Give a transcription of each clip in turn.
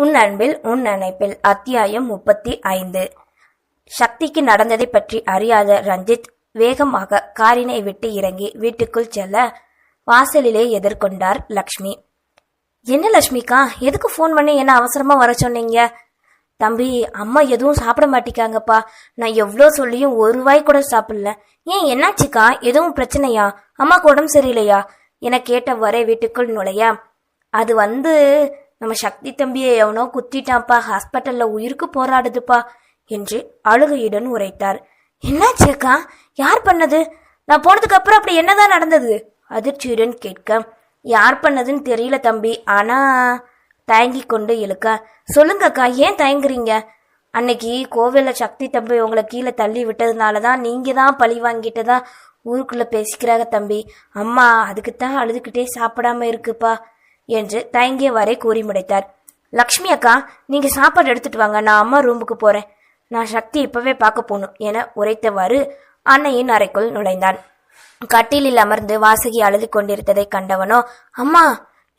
உன் அன்பில் உன் நினைப்பில். அத்தியாயம் முப்பத்தி ஐந்து. சக்திக்கு நடந்ததை பற்றி அறியாத ரஞ்சித் வேகமாக காரினை விட்டு இறங்கி வீட்டுக்குள் செல்ல வாசலிலே எதிர்கொண்டார் லக்ஷ்மி. என்ன லக்ஷ்மிக்கா? எதுக்கு ஃபோன் பண்ணி என்ன அவசரமா வர சொன்னீங்க? தம்பி அம்மா எதுவும் சாப்பிட மாட்டிக்காங்கப்பா. நான் எவ்வளோ சொல்லியும் ஒரு வாய் கூட சாப்பிடல. ஏன் என்னாச்சுக்கா? எதுவும் பிரச்சனையா? அம்மாக்கு உடம்பு சரியில்லையா? என கேட்ட வரை வீட்டுக்குள் நுழைய. அது வந்து நம்ம சக்தி தம்பியை எவனோ குத்திட்டான்ப்பா ஹாஸ்பிட்டல்ல உயிருக்கு போராடுதுப்பா என்று அழுகையுடன் உரைத்தார். என்னாச்சுக்கா யார் பண்ணது? நான் போனதுக்கு அப்புறம் அப்படி என்னதான் நடந்தது? அதிர்ச்சியுடன் கேட்க யார் பண்ணதுன்னு தெரியல தம்பி. ஆனா தயங்கி கொண்டு இழுக்க. சொல்லுங்கக்கா ஏன் தயங்குறீங்க? அன்னைக்கு கோவிலில் சக்தி தம்பி உங்களை கீழே தள்ளி விட்டதுனால தான் நீங்க தான் பழி வாங்கிட்டதா ஊருக்குள்ள பேசிக்கிறாங்க தம்பி. அம்மா அதுக்கு தான் அழுதுகிட்டே சாப்பிடாம இருக்குப்பா. என்று தயங்கியவாறே கூறி முடித்தார். லக்ஷ்மி அக்கா நீங்க சாப்பாடு எடுத்துட்டு வாங்க. நான் அம்மா ரூமுக்கு போறேன். நான் சக்தி இப்பவே பார்க்க போகணும் என உரைத்தவாறு அன்னையின் அறைக்குள் நுழைந்தான். கட்டிலில் அமர்ந்து வாசகி அழுது கொண்டிருந்ததை கண்டவனோ அம்மா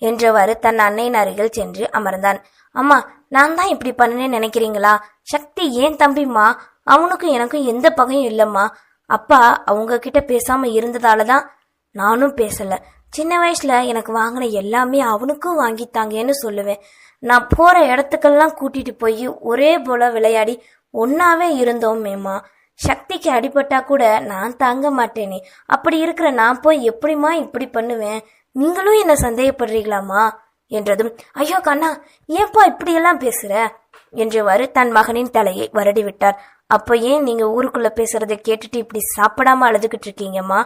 என்றவாறு தன் அன்னையின் அருகில் சென்று அமர்ந்தான். அம்மா நான் தான் இப்படி பண்ணேன்னு நினைக்கிறீங்களா? சக்தி ஏன் தம்பிம்மா? அவனுக்கும் எனக்கும் எந்த பகையும் இல்லம்மா. அப்பா அவங்க கிட்ட பேசாம இருந்ததால தான் நானும் பேசல. சின்ன வயசுல எனக்கு வாங்கின எல்லாமே அவனுக்கும் வாங்கித்தாங்கன்னு சொல்லுவேன். நான் போற இடத்துக்கெல்லாம் கூட்டிட்டு போய் ஒரே போல விளையாடி ஒன்னாவே இருந்தோமேம்மா சக்திக்கு அடிபட்டா கூட நான் தாங்க மாட்டேனே. அப்படி இருக்கிற நான் போய் எப்படிம்மா இப்படி பண்ணுவேன்? நீங்களும் என்ன சந்தேகப்படுறீங்களாமா என்றதும் ஐயோ கண்ணா ஏன்பா இப்படியெல்லாம் பேசுற? என்றவாறு தன் மகனின் தலையை வரடி விட்டார் அப்போ ஏன் நீங்க ஊருக்குள்ள பேசுறதை கேட்டுட்டு இப்படி சாப்பிடாம அழுதுகிட்டு இருக்கீங்கம்மா?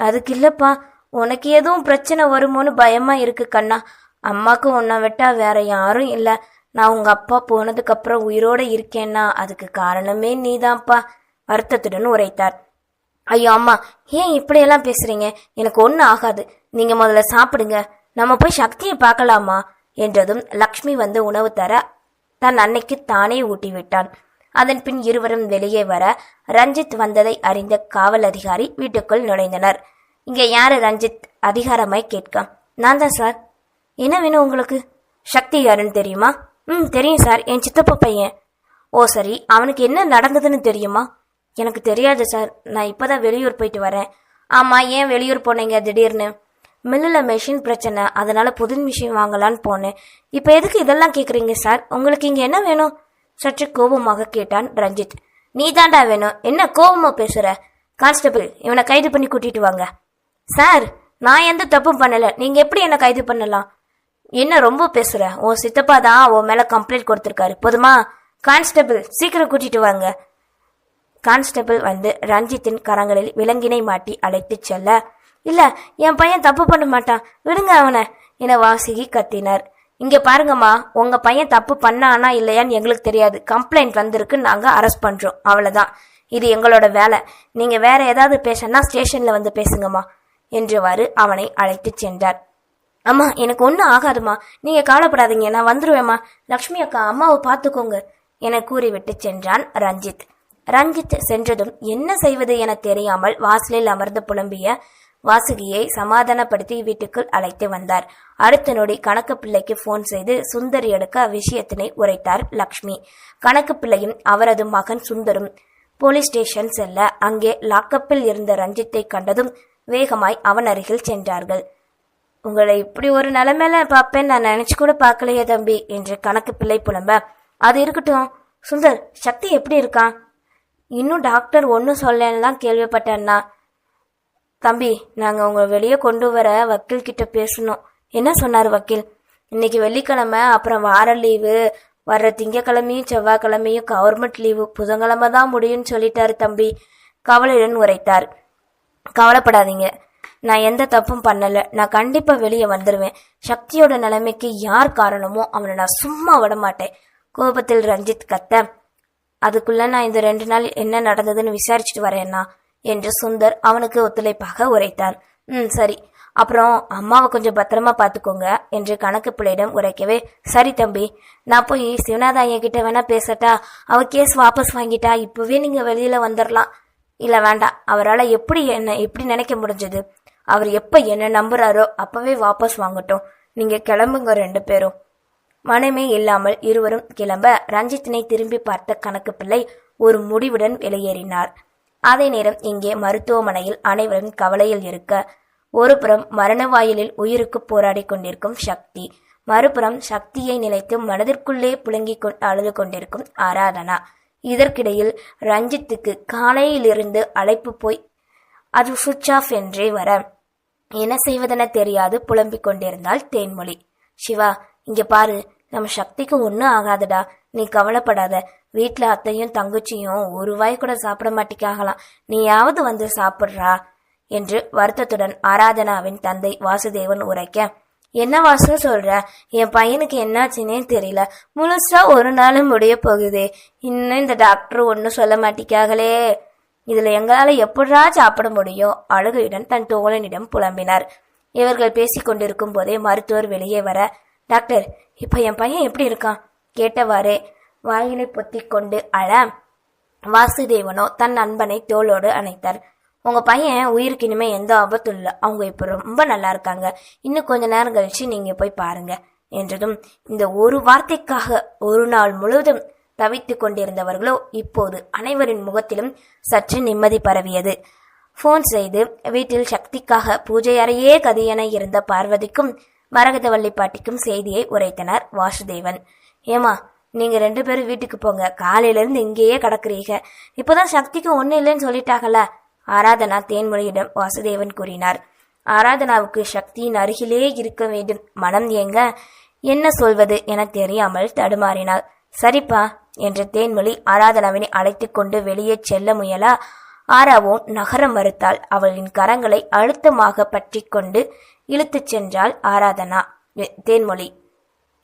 அதுக்கு இல்லப்பா உனக்கு எதுவும் பிரச்சனை வருமோன்னு பயமா இருக்கு கண்ணா. அம்மாக்கு உன்னை விட்டா வேற யாரும் இல்ல. நான் உங்க அப்பா போனதுக்கு அப்புறம் உயிரோட இருக்கேன்னா அதுக்கு காரணமே நீதான்ப்பா வருத்தத்துடன் உரைத்தார். ஐயோ அம்மா ஏன் இப்படியெல்லாம் பேசுறீங்க? எனக்கு ஒன்றும் ஆகாது. நீங்க முதல்ல சாப்பிடுங்க. நம்ம போய் சக்தியை பார்க்கலாமா? என்றதும் லக்ஷ்மி வந்து உணவு தர தன் அன்னைக்கு தானே ஊட்டி விட்டான் அதன் பின் இருவரும் வெளியே வர ரஞ்சித் வந்ததை அறிந்த காவல் அதிகாரி வீட்டுக்குள் நுழைந்தனர். இங்கே யாரு ரஞ்சித்? அதிகாரமாய் கேட்க. நான் தான் சார். என்ன வேணும் உங்களுக்கு? சக்தி யாருன்னு தெரியுமா? ம் தெரியும் சார். என் சித்தப்பா பையன். ஓ சரி. அவனுக்கு என்ன நடந்ததுன்னு தெரியுமா? எனக்கு தெரியாது சார். நான் இப்போதான் வெளியூர் போயிட்டு வரேன். ஆமாம் ஏன் வெளியூர் போனீங்க திடீர்னு? மில்லில் மெஷின் பிரச்சனை. அதனால புது மிஷின் வாங்கலான்னு போனேன். இப்போ எதுக்கு இதெல்லாம் கேட்குறீங்க சார்? உங்களுக்கு இங்கே என்ன வேணும்? சற்று கோபமாக கேட்டான் ரஞ்சித். நீ தாண்டா வேணும். என்ன கோபமாக பேசுகிற கான்ஸ்டபிள் இவனை கைது பண்ணி கூட்டிட்டு வாங்க. சார் நான் எந்த தப்பும் பண்ணலை. நீங்கள் எப்படி என்னை கைது பண்ணலாம்? என்ன ரொம்ப பேசுகிற உன் சித்தப்பா தான் உன் மேலே கம்ப்ளைண்ட் கொடுத்துருக்காரு. போதுமா? கான்ஸ்டபிள் சீக்கிரம் கூட்டிட்டு வாங்க. கான்ஸ்டபிள் வந்து ரஞ்சித்தின் கரங்களில் விலங்கினை மாட்டி அழைத்து செல்ல இல்லை என் பையன் தப்பு பண்ண மாட்டான். விடுங்க அவனை. என வாசுகி கத்தினார். இங்கே பாருங்கம்மா உங்கள் பையன் தப்பு பண்ணானா இல்லையான்னு எங்களுக்கு தெரியாது. கம்ப்ளைண்ட் வந்திருக்கு நாங்கள் அரெஸ்ட் பண்ணுறோம் அவ்வளோதான் இது எங்களோட வேலை. நீங்கள் வேற ஏதாவது பேசனா ஸ்டேஷனில் வந்து பேசுங்கம்மா. என்றவாறு அவனை அழைத்துச் சென்றார். அம்மா எனக்கு ஒன்றும் ஆகாதும்மா நீங்க கவலைப்படாதீங்க. நான் வந்துருவேம்மா. லக்ஷ்மி அக்கா அம்மாவை பார்த்துக்கோங்க என கூறிவிட்டு சென்றான் ரஞ்சித். ரஞ்சித் சென்றதும் என்ன செய்வது என தெரியாமல் வாசலில் அமர்ந்து புலம்பிய வாசுகியை சமாதானப்படுத்தி வீட்டுக்குள் அழைத்து வந்தார். அடுத்த நொடி கணக்கு பிள்ளைக்கு போன் செய்து சுந்தர் எடுக்க விஷயத்தினை உரைத்தார் லக்ஷ்மி. கணக்கு பிள்ளையும் அவரது மகன் சுந்தரும் போலீஸ் ஸ்டேஷன் செல்ல அங்கே லாக்கப்பில் இருந்த ரஞ்சித்தை கண்டதும் வேகமாய் அவன் அருகில் சென்றார்கள். உங்களை இப்படி ஒரு நிலைமையில பார்ப்பேன் நான் நினைச்சு கூட பார்க்கலையே தம்பி என்று கணக்கு பிள்ளை புலம்ப. அது இருக்கட்டும். சுந்தர் சக்தி எப்படி இருக்கான் இன்னும் டாக்டர் ஒன்றும் சொல்லலன்னு தான் கேள்விப்பட்டேன்னா தம்பி நாங்கள் உங்களை வெளியே கொண்டு வர வக்கீல் கிட்ட பேசணும். என்ன? சொன்னார் வக்கீல். இன்னைக்கு வெள்ளிக்கிழமை அப்புறம் வார லீவு. வர்ற திங்கக்கிழமையும் செவ்வாய்க்கிழமையும் கவர்மெண்ட் லீவு புதன்கிழமை தான் முடியும்னு சொல்லிட்டாரு தம்பி கவலையுடன் உரைத்தார். கவலைப்படாதீங்க. நான் எந்த தப்பும் பண்ணல. நான் கண்டிப்பா வெளியே வந்துடுவேன் சக்தியோட நிலைமைக்கு யார் காரணமோ அவனை நான் சும்மா விட மாட்டேன் கோபத்தில் ரஞ்சித் கத்த அதுக்குள்ள நான் இந்த ரெண்டு நாள் என்ன நடந்ததுன்னு விசாரிச்சுட்டு வரேன்னா? என்று சுந்தர் அவனுக்கு ஒத்துழைப்பாக உரைத்தான் ம் சரி. அப்புறம் அம்மாவை கொஞ்சம் பத்திரமா பார்த்துக்கோங்க என்று கணக்கு பிள்ளையிடம் உரைக்கவே சரி தம்பி நான் போய் சிவநாதா ஐயா கிட்ட வேணா பேசட்டா? அவ கேஸ் வாபஸ் வாங்கிட்டா? இப்பவே நீங்க வெளியில வந்துடலாம் இல்ல வேண்டாம். அவரால் எப்படி என்ன எப்படி நினைக்க முடிஞ்சது? அவர் எப்போ என்ன நம்புறாரோ அப்பவே வாபஸ் வாங்கட்டும். நீங்க கிளம்புங்க ரெண்டு பேரும். மனமே இல்லாமல் இருவரும் கிளம்ப ரஞ்சித்தினை திரும்பி பார்த்த கணக்கு பிள்ளை ஒரு முடிவுடன் வெளியேறினார் அதே நேரம் இங்கே மருத்துவமனையில் அனைவரும் கவலையில் இருக்க ஒருபுறம் மரண வாயிலில் உயிருக்கு போராடி கொண்டிருக்கும் சக்தி மறுபுறம் சக்தியை நினைத்து மனதிற்குள்ளே புழுங்கி கொண்டு அழுது கொண்டிருக்கும் ஆராதனா. இதற்கிடையில் ரஞ்சித்துக்கு காலையிலிருந்து அழைப்பு போய் அது சுவிட்ச் ஆஃப் என்றே வர. என்ன செய்வதென தெரியாது. புலம்பிக் கொண்டிருந்தாள் தேன்மொழி. சிவா இங்க பாரு. நம்ம சக்திக்கு ஒன்றும் ஆகாதுடா. நீ கவலைப்படாத. வீட்ல அத்தையும் தங்கச்சியும் ஒரு வாய் கூட சாப்பிட மாட்டிக்காகலாம். நீயாவது வந்து சாப்பிட்றா என்று வருத்தத்துடன் ஆராதனாவின் தந்தை வாசுதேவன் உரைக்க. என்ன வாசு சொல்ற? என் பையனுக்கு என்னாச்சுன்னே தெரியல. முழுசா ஒரு நாளும் முடிய போகுது. இன்னும் இந்த டாக்டர் ஒன்றும் சொல்ல மாட்டிக்காகலே இதுல எங்களால எப்படா சாப்பிட முடியும்? அழுகையுடன் தன் தோழனிடம் புலம்பினார். இவர்கள் பேசிக் கொண்டிருக்கும் போதே மருத்துவர் வெளியே வர டாக்டர் இப்ப என் பையன் எப்படி இருக்கான்? கேட்டவாறே வாயிலை பொத்திக் கொண்டு அழ. வாசுதேவனோ தன் நண்பனை தோளோடு அணைத்தார். உங்க பையன் உயிருக்கு இனிமே எந்த ஆபத்தும் இல்லை. அவங்க இப்ப ரொம்ப நல்லா இருக்காங்க. இன்னும் கொஞ்ச நேரம் கழிச்சு நீங்க போய் பாருங்க என்றதும் இந்த ஒரு வார்த்தைக்காக ஒரு நாள் முழுவதும் தவித்து கொண்டிருந்தவர்களோ இப்போது அனைவரின் முகத்திலும் சற்று நிம்மதி பரவியது. போன் செய்து வீட்டில் சக்திக்காக பூஜை அறையே கதியென இருந்த பார்வதிக்கும் மரகதவள்ளி பாட்டிக்கும் செய்தியை உரைத்தனர் வாசுதேவன். ஏமா நீங்க ரெண்டு பேரும் வீட்டுக்கு போங்க. காலையில இருந்து இங்கேயே கிடக்குறீங்க. இப்போதான் சக்திக்கு ஒன்றும் இல்லைன்னு சொல்லிட்டாங்கல்ல ஆராதனா தேன்மொழியிடம் வாசுதேவன் கூறினார். ஆராதனாவுக்கு சக்தியின் அருகிலே இருக்க வேண்டும். மனம் ஏங்க என்ன சொல்வது என தெரியாமல் தடுமாறினாள். சரிப்பா என்று தேன்மொழி ஆராதனாவினை அழைத்து கொண்டு வெளியே செல்ல முயலா ஆராவோ நகர மறுத்தாள். அவளின் கரங்களை அழுத்தமாக பற்றி கொண்டு இழுத்துச் சென்றாள் ஆராதனா. தேன்மொழி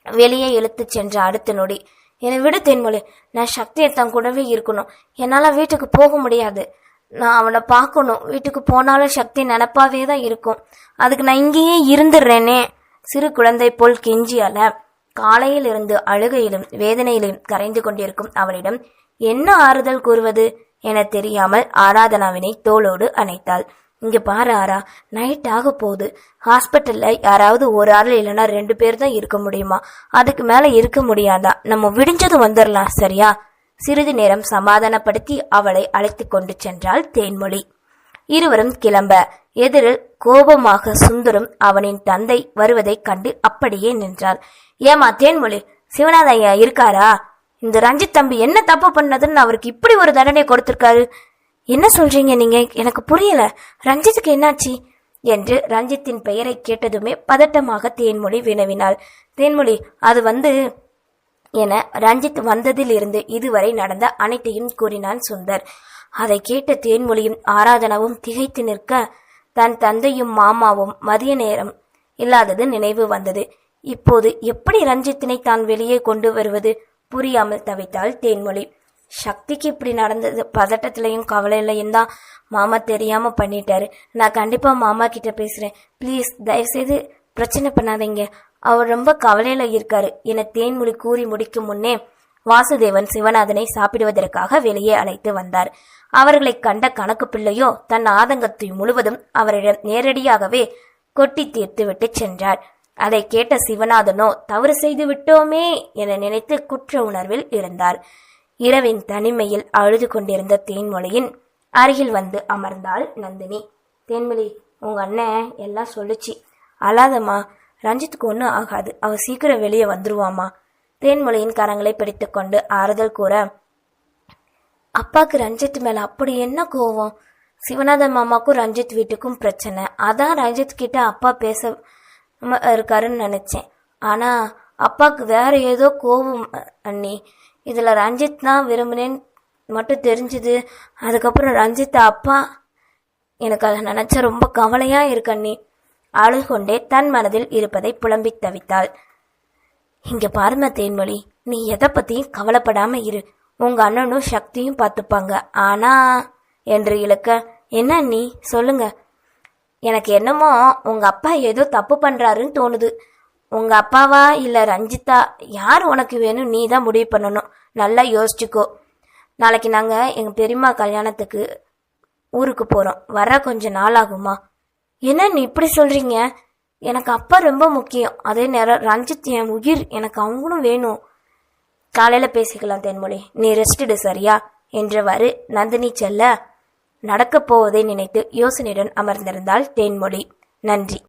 வெளியே இழுத்துச் சென்ற அடுத்த நொடி என்னை விட தேன்மொழி நான் சக்தியை தன் கூடவே இருக்கணும். என்னால் வீட்டுக்கு போக முடியாது. நான் அவனை பார்க்கணும். வீட்டுக்கு போனாலும் சக்தி நினப்பாவே தான் இருக்கும். அதுக்கு நான் இங்கேயே இருந்துடுறேனே. சிறு குழந்தை போல் கெஞ்சி அல காலையில் இருந்து அழுகையிலும் வேதனையிலும் கரைந்து கொண்டிருக்கும் அவளிடம் என்ன ஆறுதல் கூறுவது? என தெரியாமல் ஆராதனாவினை தோளோடு அணைத்தாள். இங்க பாரு ஆரா நைட் ஆக போகுது. ஹாஸ்பிட்டல்ல யாராவது ஒரு ஆள் இல்லைன்னா ரெண்டு பேர் தான் இருக்க முடியுமா? அதுக்கு மேல இருக்க முடியாதா? நம்ம விடிஞ்சதும் வந்துடலாம் சரியா? சிறிது நேரம் சமாதானப்படுத்தி அவளை அழைத்து கொண்டு சென்றாள் தேன்மொழி. இருவரும் கிளம்ப. எதிரில் கோபமாக சுந்தரம் அவனின் தந்தை வருவதைக் கண்டு அப்படியே நின்றாள் ஏமா தேன்மொழி சிவநாதையா இருக்காரா? இந்த ரஞ்சித் தம்பி என்ன தப்பு பண்ணதுன்னு அவருக்கு இப்படி ஒரு தண்டனை கொடுத்திருக்காரு? என்ன சொல்றீங்க நீங்க? எனக்கு புரியல. ரஞ்சித்துக்கு என்னாச்சு? என்று ரஞ்சித்தின் பெயரை கேட்டதுமே பதட்டமாக தேன்மொழி வினவினாள். தேன்மொழி அது வந்து என ரஞ்சித் வந்ததிலிருந்து இதுவரை நடந்த அனைத்தையும் கூறினான் சுந்தர். அதை கேட்ட தேன்மொழியும் ஆராதனாவும் திகைத்து நிற்க தன் தந்தையும் மாமாவும் மதிய நேரம் இல்லாதது நினைவு வந்தது. இப்போது எப்படி ரஞ்சித்தினை தான் வெளியே கொண்டு வருவது? புரியாமல் தவித்தாள் தேன்மொழி. சக்திக்கு இப்படி நடந்தது பதட்டத்திலையும் கவலையிலையும் தான் மாமா தெரியாம பண்ணிட்டாரு. நான் கண்டிப்பா மாமா கிட்ட பேசுறேன். ப்ளீஸ் தயவுசெய்து பிரச்சனை பண்ணாதீங்க. அவர் ரொம்ப கவலையில இருக்காரு. என தேன்மொழி கூறி முடிக்கும் முன்னே வாசுதேவன் சிவநாதனை சாப்பிடுவதற்காக வெளியே அழைத்து வந்தார். அவர்களை கண்ட கணக்கு பிள்ளையோ தன் ஆதங்கத்தை முழுவதும் அவரிடம் நேரடியாகவே கொட்டி தீர்த்துவிட்டு சென்றார். அதை கேட்ட சிவநாதனோ தவறு செய்து விட்டோமே என நினைத்து குற்ற உணர்வில் இருந்தார் இரவின் தனிமையில் அழுது கொண்டிருந்த தேன்மொழியின் அருகில் வந்து அமர்ந்தாள் நந்தினி. தேன்மொழி உங்க அண்ணன் எல்லாம் சொல்லுச்சு. அழாதம்மா ரஞ்சித்துக்கு ஒன்றும் ஆகாது. அவ சீக்கிரம் வெளியே வந்துருவாமா? தேன்மொழியின் கரங்களை பிடித்துக்கொண்டு ஆறுதல் கூற அப்பாவுக்கு ரஞ்சித் மேல அப்படி என்ன கோவம்? சிவநாதன் மாமாக்கும் ரஞ்சித் வீட்டுக்கும் பிரச்சனை. அதான் ரஞ்சித் கிட்ட அப்பா பேச இருக்காருன்னு நினைச்சேன். ஆனா அப்பாவுக்கு வேற ஏதோ கோவம் அண்ணி. இதுல ரஞ்சித் தான் விரும்பினேன்னு மட்டும் தெரிஞ்சுது. அதுக்கப்புறம் ரஞ்சித் அப்பா எனக்கு அதை நினச்சா ரொம்ப கவலையா இருக்கு அண்ணி. அழுகொண்டே தன் மனதில் இருப்பதை புலம்பித் தவித்தாள். இங்க பாருங்க தேன்மொழி நீ எதை பத்தியும் கவலைப்படாம இரு. உங்க அண்ணனும் சக்தியும் பார்த்துப்பாங்க. ஆனா என்று இழுக்க என்ன நீ சொல்லுங்க. எனக்கு என்னமோ உங்க அப்பா ஏதோ தப்பு பண்றாருன்னு தோணுது. உங்க அப்பாவா இல்ல ரஞ்சிதா யார் உனக்கு வேணும் நீ தான் முடிவு பண்ணணும். நல்லா யோசிச்சுக்கோ. நாளைக்கு நாங்க எங்க பெரியம்மா கல்யாணத்துக்கு ஊருக்கு போறோம். வர கொஞ்சம் நாள் ஆகுமா என்ன இப்படி சொல்றீங்க? எனக்கு அப்பா ரொம்ப முக்கியம். அதே நேரம் ரஞ்சித் என் உயிர் எனக்கு அவங்களும் வேணும். காலையில பேசிக்கலாம் தென்மொழி. நீ ரெஸ்ட் சரியா? என்றவாறு நந்தினி செல்ல. நடக்கப் போவதை நினைத்து யோசனையுடன் அமர்ந்திருந்தாள் தேன்மொழி. நன்றி.